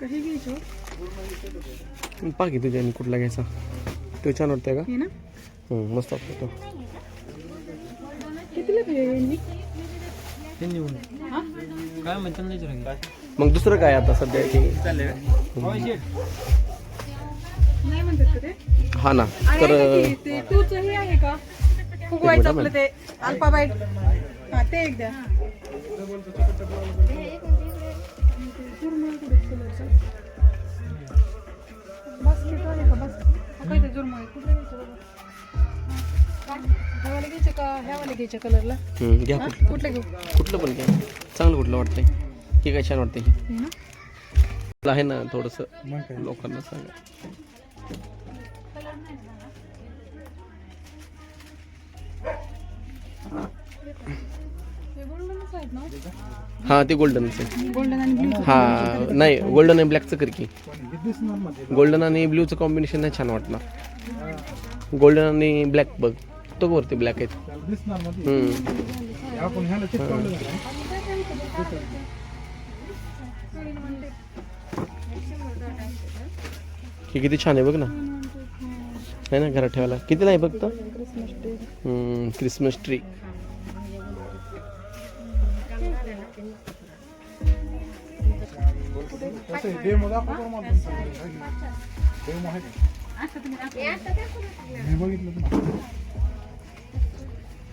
काही घ्यायचो पहा की तुझ्या कुठला घ्यायचा? तो छान वाटतंय का? हे मस्त वाटतं कितीला हा? काय म्हणतात मग दुसरं काय आता सध्या हा ना तर हे आहे का? फुगवायचं आपलं ते हा ते एक द्या बास्केट आहे का बास्केट काय ते जुरमळ कुठे घ्यायचं बाबा ह्यावाले घ्यायचे का ह्यावाले घ्यायच्या कलरला हम्म, घ्या कुठलं. कुठले घेऊ? कुठलं पण घ्या. चांगलं कुठलं वाटतंय? हे काय छान वाटतंय? हे ना? आहे ना थोडंसं लोकांना सांगा. हे हा ते गोल्डनच आहे. गोल्डन आणि ब्ल्यू हा नाही गोल्डन आणि ब्लॅकचं कर की. गोल्डन आणि ब्ल्यूचं कॉम्बिनेशन नाही छान वाटणार. गोल्डन आणि ब्लॅक बघ तो वरती ब्लॅक आहेत. हे किती छान आहे बघ ना. आहे ना घरात ठेवायला. कितीला आहे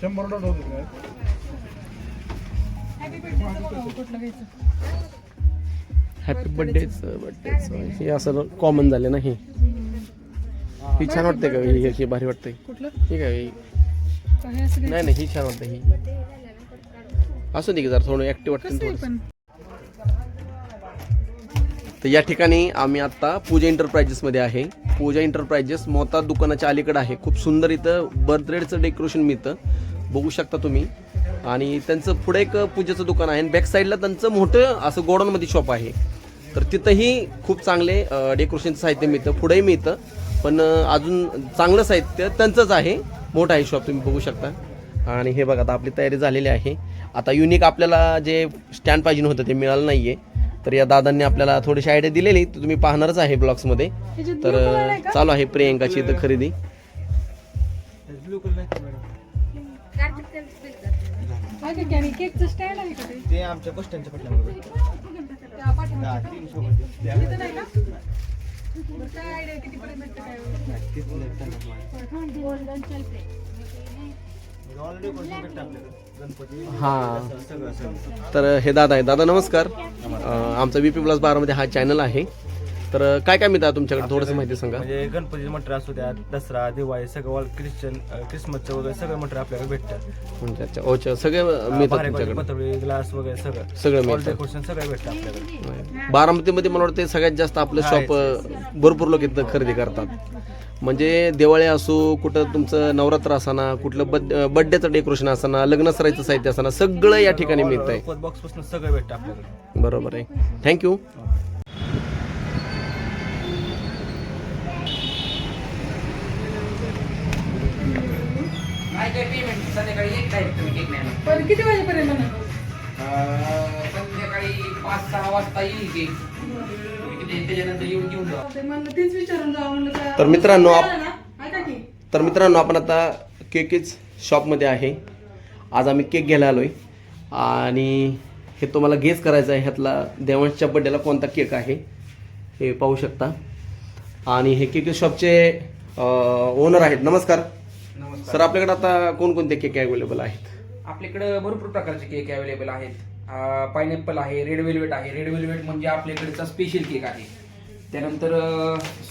शंभर डॉट होते काय घ्यायचं हॅपी बर्थडेच बर्थडेच हे असं कॉमन झाले ना हे. ही छान वाटते का? ही ही भारी वाटते कुठलं? ठीक आहे ही नाही नाही ही छान वाटते ही. असू दे की जरा थोडं ऍक्टिव्ह वाटते कसं थोडं तर या ठिकाणी आम्ही आता पूजा इंटरप्रायजेसमध्ये आहे. पूजा इंटरप्रायजेस मोता दुकानाच्या अलीकडे आहे. खूप सुंदर इथं बर्थडेचं डेकोरेशन मिळतं. बघू शकता तुम्ही. आणि त्यांचं पुढे एक पूजेचं दुकान आहे. आणि बॅक साईडला त्यांचं मोठं असं गोडाऊनमध्ये शॉप आहे. तर तिथंही खूप चांगले डेकोरेशनचं साहित्य मिळतं. पुढेही मिळतं. पण अजून चांगलं साहित्य त्यांचंच आहे. मोठं आहे शॉप तुम्ही बघू शकता. आणि हे बघा आता आपली तयारी झालेली आहे. आता युनिक आपल्याला जे स्टँड पाहिजे होतं ते मिळालं नाही आहे तर या दादांनी आपल्याला थोडीशी आयडिया दिलेली. तर तुम्ही पाहणारच आहे ब्लॉग्समध्ये. ह्याच्यात तर? चालू आहे प्रियंकाची इथं खरेदी. आयडिया हां. तर हे दादा आहे दादा नमस्कार. आमचा बी पी प्लस बारामध्ये हा चॅनल आहे. तर काय काय मिळतं तुमच्याकडे? थोडंसं माहिती सांगा. म्हणजे गणपतीचे मटेरियल असू द्या दसरा दिवाळी सगळं ख्रिश्चन क्रिसमसचं वगैरे सगळं मटेरियल आपल्याकडे भेटतं. म्हणजे अच्छा ओच्या सगळे मिळतात तुमच्याकडे? ग्लास वगैरे सगळं. सगळं मिळतं. डेकोरेशन सगळं भेटतं आपल्याकडे. बारामतीमध्ये मला वाटतं सगळ्यात जास्त आपलं शॉप भरपूर लोक इथं खरेदी करतात. म्हणजे दिवाळी असो कुठं तुमचं नवरात्र असाना कुठलं बड बड्डेचं डेकोरेशन असाना लग्न सरायचं साहित्य असाना सगळं या ठिकाणी मिळत आहे बॉक्सपासून सगळं भेटतं आपल्याकडे. बरोबर आहे. थँक्यू पण किती वाजेपर्यंत संध्याकाळी पाच सहा वाजता येईल किती त्याच्यानंतर येऊन घेऊन जा ते म्हणलं तीच विचारून जावं म्हणलं काय तर मित्रांनो, आप- आलं ना? ऐका की तर मित्रांनो आपण आता केकेच शॉपमध्ये आहे. आज आम्ही केक घ्यायला आलो आहे आणि हे तुम्हाला गेस करायचं आहे ह्यातला देवांशच्या बड्डेला कोणता केक आहे हे पाहू शकता. आणि हे केक शॉपचे ओनर आहेत. नमस्कार. सर आपल्याकडे आता कोणकोणते केक अवेलेबल आहेत? आपल्याकडे भरपूर प्रकारचे केक अवेलेबल आहेत. पायनॅपल आहे रेड वेल्वेट आहे. रेड वेल्वेट म्हणजे आपल्याकडचा स्पेशल केक आहे. त्यानंतर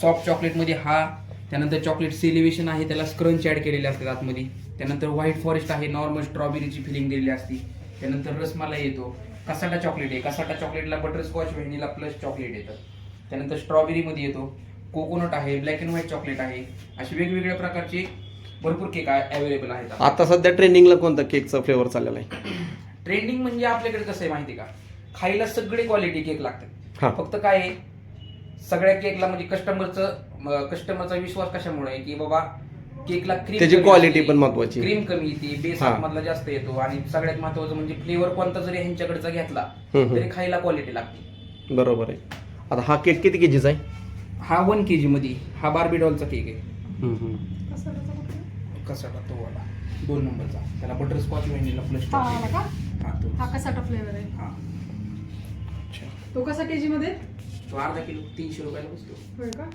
सॉफ्ट चॉकलेटमध्ये हा. त्यानंतर चॉकलेट सेलिव्हेशन आहे त्याला स्क्रंच ॲड केलेले असतात आतमध्ये. त्यानंतर व्हाईट फॉरेस्ट आहे नॉर्मल स्ट्रॉबेरीची फिलिंग दिलेली असते. त्यानंतर रसमलाई येतो. कसाटा चॉकलेट आहे. कसाटा चॉकलेटला बटरस्कॉच व्हॅनिला प्लस चॉकलेट येतं. त्यानंतर स्ट्रॉबेरीमध्ये येतो. कोकोनट आहे ब्लॅक अँड व्हाईट चॉकलेट आहे. असे वेगवेगळ्या प्रकारचे भरपूर केक अवेलेबल आहेत. आता सध्या ट्रेंडिंगला कोणता केकचा फ्लेवर चाललेला आहे? ट्रेंडिंग म्हणजे आपल्याकडे कसं आहे माहिती का? खायला सगळे क्वालिटी केक. लागतात फक्त काय आहे? सगळ्या केकला म्हणजे कस्टमरचं कस्टमरचा विश्वास कशामुळे आहे? की बाबा केकला क्रीम त्याची quality पण महत्वाची. क्रीम कमी येते बेस. मधला जास्त येतो आणि सगळ्यात महत्वाचं म्हणजे फ्लेवर कोणता जरी ह्यांच्याकडचा घेतला. तरी खायला क्वालिटी लागते. बरोबर आहे. आता हा केक किती केजीचा आहे? हा वन के मध्ये हा बार्बी डॉलचा केक आहे? कसाटा तो वाला? दोन नंबरचा त्याला बटरस्कॉच व्हॅनिला प्लस हा तो. कसाटा फ्लेवर आहे. हा. अच्छा. तो कसा केजी मध्ये? तो अर्धा किलो तीनशे रुपयाला बसतो. होय का?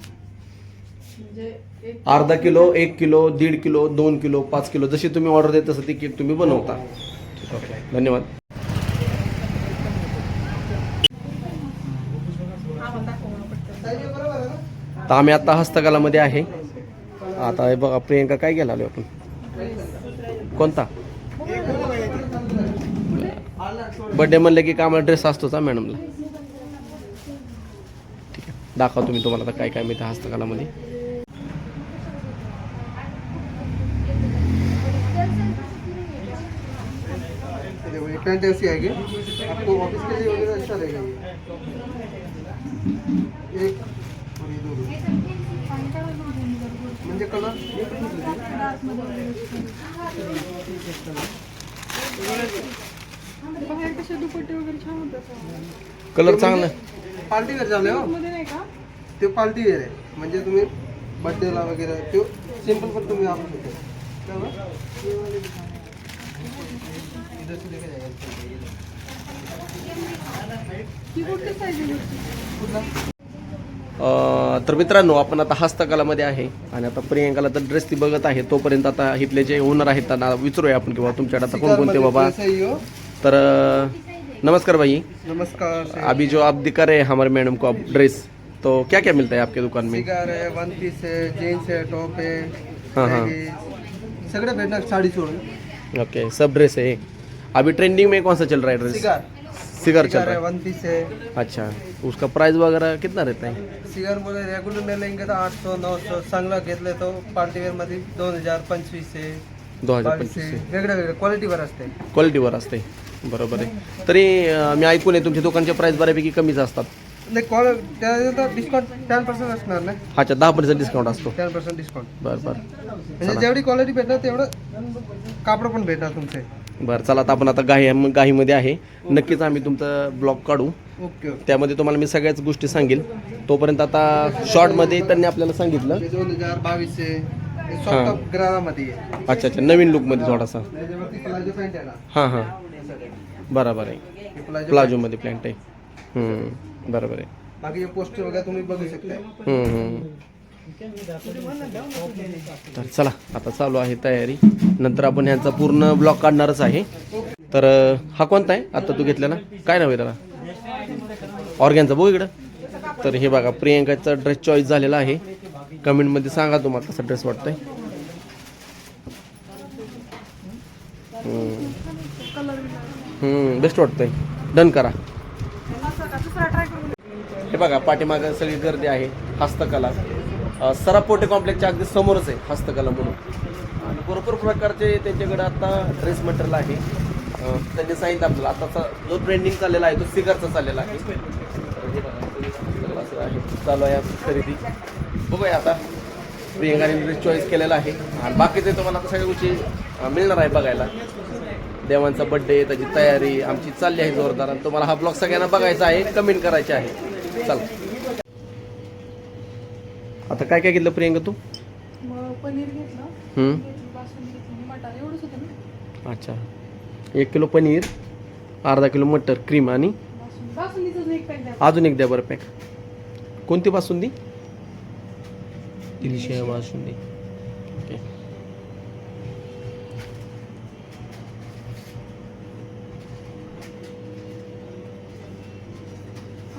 म्हणजे एक अर्धा किलो एक किलो दीड किलो दोन किलो पाच किलो जशी तुम्ही ऑर्डर देत तसं ती केक तुम्ही बनवता. ओके धन्यवाद. हा मला दाखव मला पटकन तर आम्ही आता हस्तकलामध्ये आहे. आता हे बघा प्रियंका काय घ्यायला आलो आपण? कोणता? बर्थडे म्हणलं की का आम्हाला ड्रेस असतोच हा मॅडमला ठीक आहे. दाखवा तुम्ही तुम्हाला आता काय काय मिळतं हस्तकलामध्ये. देखो ये पेंट ऐसी आएगी आपको ऑफिस के लिए वगैरह अच्छा रहेगा ये एक और ये दो म्हणजे कलर दुपट्टे वगैरे छान कलर चांगला. पार्टी वेअर झाले हो. मध्ये नाही का? ते पार्टी वेअर आहे. म्हणजे तुम्ही बर्थडेला वगैरे ते सिंपल पण तुम्ही वापरू शकता. क्या हुआ? इधर से लेके जाएगा कुठली? साईज आहे अं, तर मित्रांनो आपण आता हस्तकलामध्ये आहे आणि आता प्रियंकाला तर ड्रेस ती बघत आहे. तोपर्यंत आता इथले जे ओनर आहेत त्यांना विचारूया आपण किंवा तुमच्याकडे आता कोणकोणते बाबा? हो. तर नमस्कार भाई। नमस्कार अभी जो आप दिखा रहे हैं हमारे मैडम को आप ड्रेस तो क्या क्या मिलता है आपके दुकान में? है वन पीस है जीन्स है टॉप है हाँ, हाँ. सगळे भेटणार साडी सोडून ओके सब ड्रेस है। अभी ट्रेंडिंग में कौन सा चल रहा है ड्रेस? सिगार। सिगर चल रहा है है। वन पीस है। अच्छा उसका प्राइस वगैरह कितना रहता है? सिगार मध्ये रेग्युलर में लेंगे तो आठ सौ नऊ सौ चांगला घेतले तो मध्ये दोन हज़ार पंचवीस आहे दोन हजार पंचवीसशे वेगळ्या वेगळ्या क्वालिटीवर असते. क्वालिटीवर असते. बरोबर आहे. तरी अं, मी ऐकून आहे तुमच्या दुकानचे प्राइस बऱ्यापैकी कमीच असतात. नाही डिस्काउंट टेन पर्सेंट असणार ना? अच्छा दहा पर्सेंट डिस्काउंट असतो. टेन पर्सेंट डिस्काउंट बरं बरं. म्हणजे जेवढी क्वालिटी भेटणार तेवढं कापड पण भेटणार तुमचे. बरं चला आता आपण आता गाही गाहीमध्ये आहे. नक्कीच आम्ही तुमचा ब्लॉग काढू. Okay okay. त्यामध्ये तुम्हाला मी सगळ्याच गोष्टी सांगेल. तोपर्यंत आता शॉर्टमध्ये त्यांनी आपल्याला सांगितलं. हे दोन हजार बावीसशे. हे. हां. सॉफ्ट ग्रानामध्ये आहे अच्छा अच्छा. नवीन लुकमध्ये थोडासा. त्याच्यावरती प्लाझो पॅन्ट आहे ना? हां हां. बरोबर आहे. हे प्लाझो प्लाझोमध्ये प्लॅन्ट आहे. हम्म, बरोबर आहे. बाकी हे पोस्टर वगैरे तुम्ही बघू शकता हम्म, हम्म. तर चला आता चालू आहे तयारी. नंतर आपण ह्यांचा पूर्ण ब्लॉग काढणारच आहे. तर अं, हा कोणता आहे? आता तू घेतलेला काय नाव आहे त्याला? ऑर्गॅनचा बघू इकडं. तर हे बघा प्रियंकाचा ड्रेस चॉईस झालेला आहे. कमेंटमध्ये सांगा तुम्हाला कसा ड्रेस वाटतोय. बेस्ट वाटतंय. डन करा. हे बघा पाठीमागं सगळी गर्दी आहे हस्तकला. सरापोटे कॉम्प्लेक्सच्या अगदी समोरच आहे हस्तकला म्हणून. आणि भरपूर प्रकारचे त्यांच्याकडे आता ड्रेस मटेरियल आहे. त्यांनी सांगितलं आपल्याला. आताचा जो ट्रेंडिंग चाललेला आहे तो सिगरचा चाललेला आहे तर हे बघा, सगळं असं आहे. चालू आहे आपली खरेदी. बघूया आता. प्रियंकाने चॉईस केलेला आहे. आणि बाकीचे तुम्हाला आता सगळ्या गोष्टी मिळणार आहे बघायला. देवांचा बड्डे त्याची तयारी आमची चालली आहे जोरदार. आणि तुम्हाला हा ब्लॉग सगळ्यांना बघायचा आहे कमेंट करायचे आहे. चला. आता काय काय घेतलं प्रियंका तू? पनीर घेतलं. अच्छा. एक किलो पनीर अर्धा किलो मटर क्रीम आणि? अजून एक द्या. बरं पॅक कोणती बासुंदी दिलीशी आहे बासुंदी ओके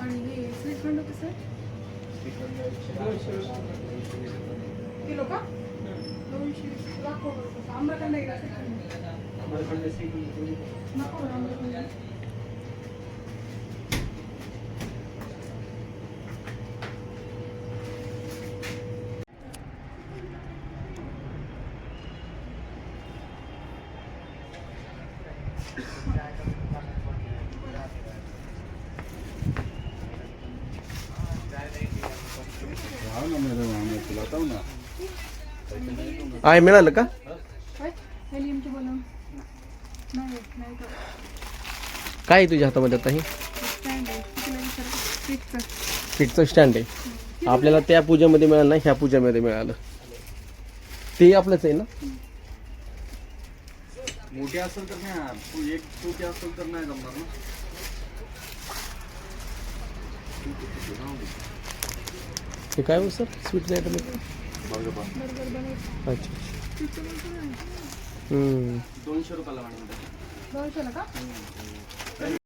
आणि हे श्रीखंड कसं आहे किलो का दोनशे वीस. दाखव बरं कसं. आम्रखंड आहे का श्रीखंड नको बरं आहे मिळालं का? काय आहे तुझ्या हातामध्ये आता हे? स्टँड फिटचं स्टँड आहे. आपल्याला त्या पूजेमध्ये मिळालं नाही ह्या पूजेमध्ये मिळालं. ते आपलंच आहे ना? मोठे असेल तर नाही एक छोटे असेल तर नाही जमणार ना. हे काय हो सर? स्वीट आयटम अच्छा. हम्म. दोनशेला का?